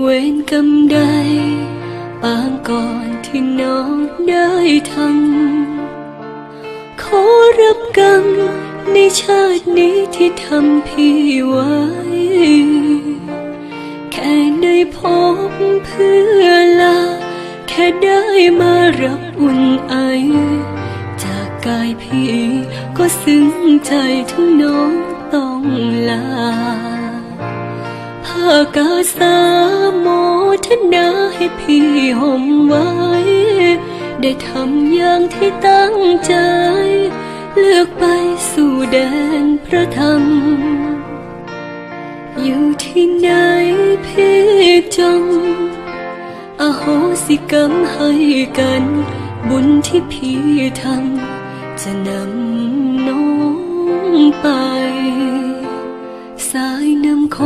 เวรกรรมใด ปางก่อนที่น้องได้ทำขอรับกรรมในชาตินี้ที่ทำพี่ไว้ แค่ได้พบเพื่อลา แค่ได้มารับอุ่นไอ จากกายพี่ก็ซึ้งใจถึงน้องต้องลาากาสาโมทนาให้พี่ห่มไว้ ได้ทำอย่างที่ตั้งใจ เลือกไปสู่แดนพระธรรม อยู่ที่ไหนพี่จงอโหสิกรรมให้กัน บุญที่พี่ทำจะนำน้องไป สายน้ำค